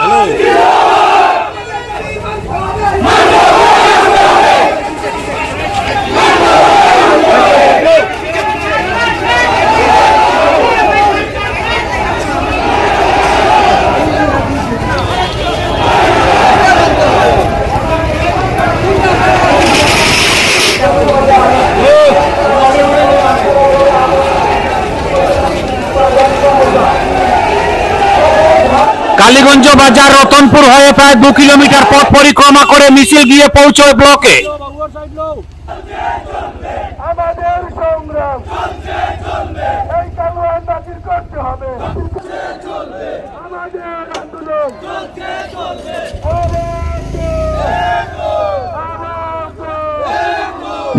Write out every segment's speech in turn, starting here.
Hello Kaliganj বাজার রতনপুর হয়ে প্রায় দু কিলোমিটার পথ পরিক্রমা করে মিছিল গিয়ে পৌঁছয় ব্লকে। আমাদের সংগ্রাম। এই সংগ্রাম বাতিল করতে হবে। আমাদের আন্দোলন।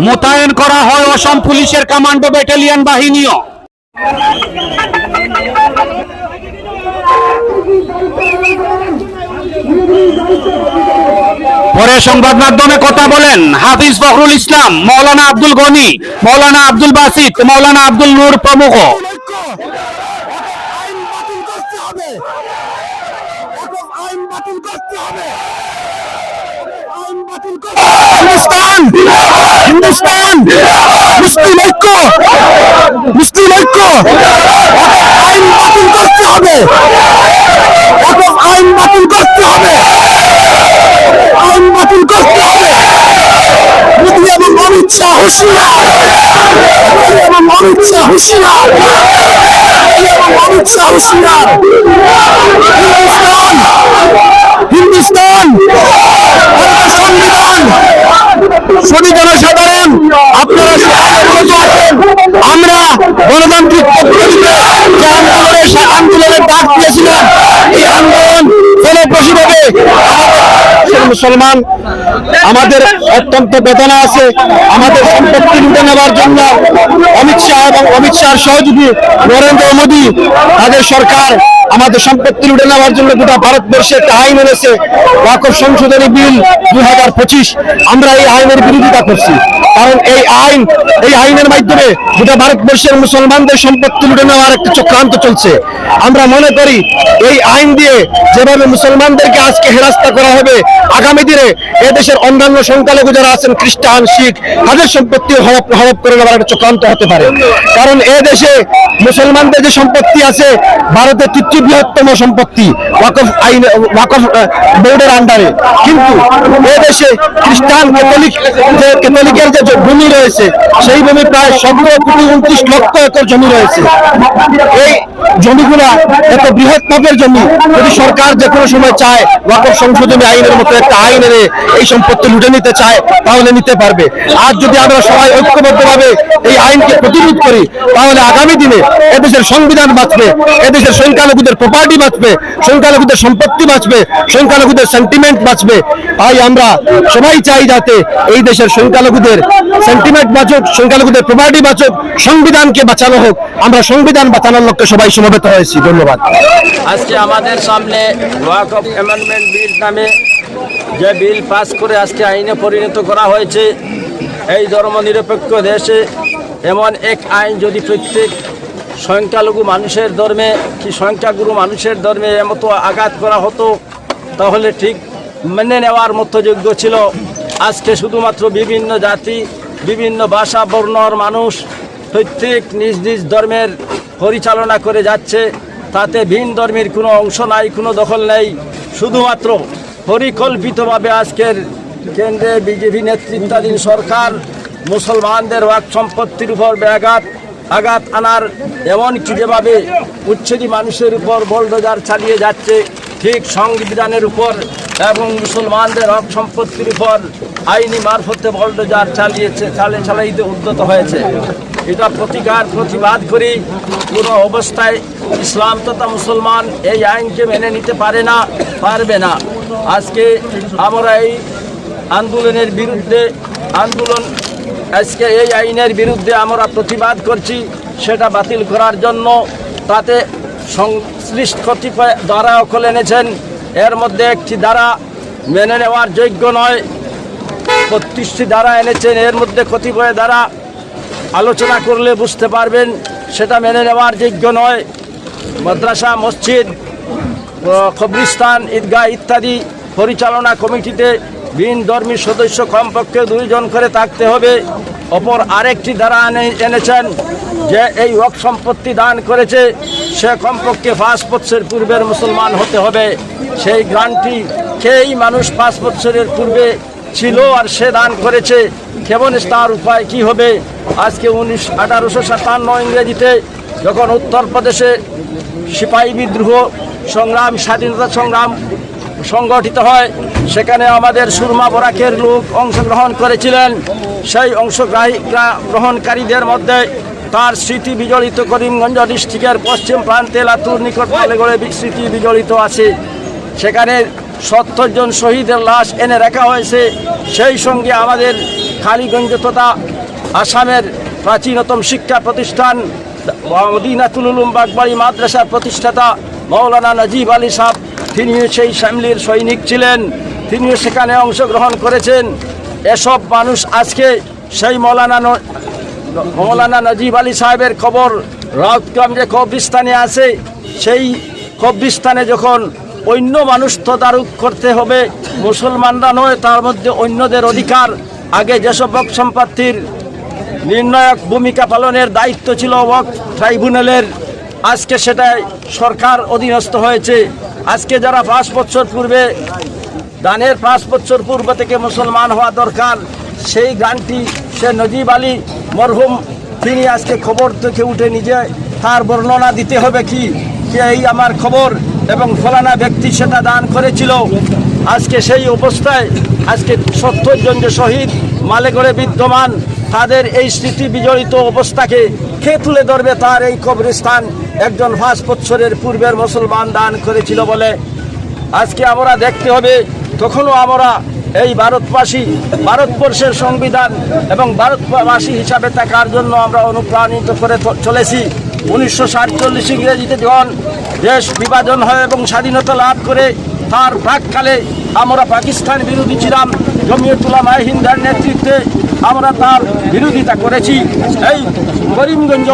মোতায়েন করা হয় অসম পুলিশের কমান্ডো ব্যাটালিয়ন বাহিনীও। পরে সংবাদ মাধ্যমে কথা বলেন হাফিজ ফখরুল ইসলাম, মৌলানা আব্দুল গনি, মৌলানা আব্দুল বাসিত, মৌলানা আব্দুল নূর প্রমুখ। মুসলিম ঐক্য! মুসলিম ঐক্য! আইন বাতিল করতে হবে ওয়াকফ আইন বাতিল করতে হবে আইন বাতিল করতে হবে মোদী শাহ হুঁশিয়ার এবং শাহ হুঁশিয়ার এবং শাহ হুঁশিয়ার হিন্দুস্তান হিন্দুস্তান সংবিধান সদি জনসাধারণ আপনারা আমরা গণতান্ত্রিক পদ্ধতিতে যে আন্দোলনের আন্দোলনের ডাক দিয়েছিলাম এই আন্দোলন ফলপ্রসূভাবে আমাদের মুসলমান, আমাদের অত্যন্ত বেদনা আছে, আমাদের সম্পত্তি লুটে নেওয়ার জন্য অমিত শাহ এবং অমিত শাহর সহযোগী নরেন্দ্র মোদী, তাদের সরকার আমাদের সম্পত্তি লুটে নেওয়ার জন্য গোটা ভারতবর্ষে একটা আইন এনেছে ওয়াকফ সংশোধনী বিল দুই হাজার পঁচিশ। আমরা এই আইনের বিরোধিতা করছি। কারণ এই আইন, এই আইনের মাধ্যমে গোটা ভারতবর্ষের মুসলমানদের সম্পত্তি লুটে নেওয়ার একটা চক্রান্ত চলছে। আমরা মনে করি, এই আইন দিয়ে যেভাবে মুসলমানদেরকে আজকে হেরাস্তা করা হবে, আগামী দিনে এদেশের অন্যান্য সংখ্যালঘু যারা আছেন, খ্রিস্টান, শিখ, তাদের সম্পত্তি হরপ হরপ করে নেওয়ার একটা চক্রান্ত হতে পারে। কারণ এ দেশে মুসলমানদের যে সম্পত্তি আছে ভারতের তৃতীয় বৃহত্তম সম্পত্তি ওয়াকফ আইন, ওয়াকফ বোর্ডের আন্ডারে। কিন্তু এ দেশে খ্রিস্টান ক্যাথলিক, যে ক্যাথলিকের যে ভূমি রয়েছে, সেই ভূমি প্রায় সতেরো কোটি উনত্রিশ লক্ষ একর জমি রয়েছে। এই জমিগুলা এত বৃহৎ মাপের জমি, যদি সরকার যে কোনো সময় চায় ওয়াকফ সংশোধনী আইনের মতো একটা আইন এনে এই সম্পত্তি লুটে নিতে চায়, তাহলে নিতে পারবে। আর যদি আমরা সবাই ঐক্যবদ্ধভাবে এই আইনকে প্রতিরোধ করি, তাহলে আগামী দিনে এদেশের সংবিধান বাঁচবে, এদেশের সংখ্যালঘুদের প্রপার্টি বাঁচবে, সংখ্যালঘুদের সম্পত্তি বাঁচবে, সংখ্যালঘুদের সেন্টিমেন্ট বাঁচবে। তাই আমরা সবাই চাই যাতে এই দেশের সংখ্যালঘুদের সেন্টিমেন্ট বাঁচুক, সংখ্যালঘুদের প্রপার্টি বাঁচুক, সংবিধানকে বাঁচানো হোক। আমরা সংবিধান বাঁচানোর লক্ষ্যে সবাই সমবেত হয়েছি। ধন্যবাদ। আজকে আমাদের সামনে ওয়াক অফ অ্যামেন্ডমেন্ট বিল নামে যে বিল পাস করে আজকে আইনে পরিণত করা হয়েছে, এই ধর্মনিরপেক্ষ দেশে এমন এক আইন যদি প্রত্যেক সংখ্যালঘু মানুষের ধর্মে, কি সংখ্যাগুরু মানুষের ধর্মে এমতো আঘাত করা হতো, তাহলে ঠিক মেনে নেওয়ার মতো যোগ্য ছিল। আজকে শুধুমাত্র বিভিন্ন জাতি, বিভিন্ন ভাষা বর্ণর মানুষ প্রত্যেক নিজ নিজ ধর্মের পরিচালনা করে যাচ্ছে, তাতে ভিন ধর্মের কোনো অংশ নাই, কোনো দখল নেই। শুধুমাত্র পরিকল্পিতভাবে আজকের কেন্দ্রে বিজেপি নেতৃত্বাধীন সরকার, মুসলমানদের ওয়াক সম্পত্তির উপর ব্যাঘাত, আঘাত আনার, এমনকি যেভাবে উচ্ছেদি মানুষের উপর বলডোজার চালিয়ে যাচ্ছে, ঠিক সংবিধানের উপর এবং মুসলমানদের হক সম্পত্তির উপর আইনি মারফতে বলডোজার চালিয়েছে, চালে চালাইতে উদ্যত হয়েছে। এটা প্রতিকার, প্রতিবাদ করি কোনো অবস্থায় ইসলাম তথা মুসলমান এই আইনকে মেনে নিতে পারে না, পারবে না। আজকে আমরা এই আন্দোলনের বিরুদ্ধে আন্দোলন, আজকে এই আইনের বিরুদ্ধে আমরা প্রতিবাদ করছি, সেটা বাতিল করার জন্য। তাতে সংশ্লিষ্ট কতিপয় দ্বারা অকল এনেছেন। এর মধ্যে একটি দ্বারা মেনে নেওয়ার যোগ্য নয়, বত্রিশটি দ্বারা এনেছেন। এর মধ্যে কতিপয় দ্বারা আলোচনা করলে বুঝতে পারবেন, সেটা মেনে নেওয়ার যোগ্য নয়। মাদ্রাসা, মসজিদ কবরিস্তান ঈদগাহ ইত্যাদি পরিচালনা কমিটিতে ভিন ধর্মী সদস্য কমপক্ষে দুইজন করে থাকতে হবে। অপর আরেকটি দ্বারা এনে- এনেছেন যে এই ওয়াক সম্পত্তি দান করেছে, সে কমপক্ষে পাঁচ বছরের পূর্বের মুসলমান হতে হবে। সেই গ্রান্টটি সেই মানুষ পাঁচ বৎসরের পূর্বে ছিল আর সে দান করেছে। কেমন তার উপায় কি হবে? আজকে উনিশ আঠারোশো সাতান্ন ইংরেজিতে যখন উত্তরপ্রদেশে সিপাহী বিদ্রোহ সংগ্রাম, স্বাধীনতা সংগ্রাম সংগঠিত হয়, সেখানে আমাদের সুরমা বরাকের লোক অংশগ্রহণ করেছিলেন। সেই অংশগ্রহী গ্রহণকারীদের মধ্যে তার স্মৃতি বিজড়িত করিমগঞ্জ ডিস্ট্রিক্টের পশ্চিম প্রান্তে লাতুর নিকট মালেগড়ে স্মৃতি বিজড়িত আছে। সেখানে সত্তর জন শহীদের লাশ এনে রাখা হয়েছে। সেই সঙ্গে আমাদের কালীগঞ্জ তথা আসামের প্রাচীনতম শিক্ষা প্রতিষ্ঠান মদিনাতুল উলুম বাগবাড়ি মাদ্রাসার প্রতিষ্ঠাতা মৌলানা নজিব আলী সাহ তিনিও সেই শ্যামলির সৈনিক ছিলেন। তিনিও সেখানে অংশগ্রহণ করেছেন। এসব মানুষ আজকে সেই মৌলানা মৌলানা নজিব আলী সাহেবের খবর রাউতগ্রাম যে কবরিস্তানে আছে। সেই কবরিস্তানে যখন অন্য মানুষ তদারক করতে হবে, মুসলমানরা নয়, তার মধ্যে অন্যদের অধিকার। আগে যেসব সম্পত্তির নির্ণায়ক ভূমিকা পালনের দায়িত্ব ছিল ওয়াক ট্রাইব্যুনালের। আজকে সেটাই সরকার অধীনস্থ হয়েছে। আজকে যারা পাঁচ বছর পূর্বে, দানের পাঁচ বছর পূর্ব থেকে মুসলমান হওয়া দরকার, সেই গানটি সে নজিব আলী মরহুম, তিনি আজকে খবর থেকে উঠে নিজে তার বর্ণনা দিতে হবে কি? এই আমার খবর? এবং ফলানা ব্যক্তি সেটা দান করেছিল। আজকে সেই অবস্থায়, আজকে সত্তর যে শহীদ, মালেগড়ে বিদ্যমান তাদের এই স্মৃতি বিজড়িত অবস্থাকে কে তুলে ধরবে তার এই কবরস্থান? একজন পাঁচ বছরের পূর্বের মুসলমান দান করেছিল বলে আজকে আমরা দেখতে হবে। তখনও আমরা এই ভারতবাসী, ভারতবর্ষের সংবিধান এবং ভারতবাসী হিসাবে থাকার জন্য আমরা অনুপ্রাণিত করে চলেছি। উনিশশো সাতচল্লিশ ইংরেজিতে যখন দেশ বিভাজন হয় এবং স্বাধীনতা লাভ করে তার প্রাককালে আমরা পাকিস্তান বিরোধী ছিলাম। জমিয়তুল্লাহ হিন্দার নেতৃত্বে আমরা তার বিরোধিতা করেছি। এই করিমগঞ্জ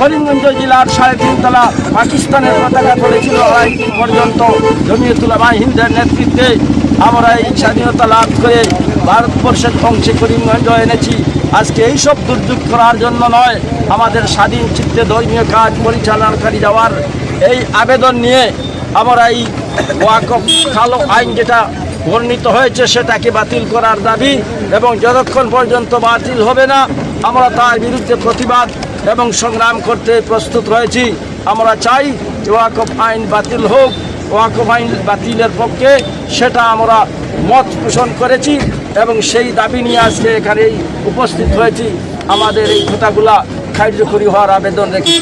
করিমগঞ্জ জেলার সাড়ে তিনতলা পাকিস্তানের পতাকা তুলেছিল আড়াই দিন পর্যন্ত। জমিয়তুল্লাহ হিন্দের নেতৃত্বে আমরা এই স্বাধীনতা লাভ করে ভারতবর্ষের অংশে করিমগঞ্জ এনেছি। আজকে এইসব দুর্যোগ করার জন্য নয়, আমাদের স্বাধীন চিত্তে ধর্মীয় কাজ পরিচালনাকারী যাওয়ার এই আবেদন নিয়ে আমরা এই ওয়াকফ কালো আইন যেটা বর্ণিত হয়েছে, সেটাকে বাতিল করার দাবি এবং যতক্ষণ পর্যন্ত বাতিল হবে না, আমরা তার বিরুদ্ধে প্রতিবাদ এবং সংগ্রাম করতে প্রস্তুত রয়েছি। আমরা চাই ওয়াকফ আইন বাতিল হোক, ওয়াকফ আইন বাতিলের পক্ষে সেটা আমরা মত পোষণ করেছি এবং সেই দাবি নিয়ে আজকে এখানে উপস্থিত হয়েছি। আমাদের এই কথাগুলা কার্যকরী হওয়ার আবেদন রেখেছি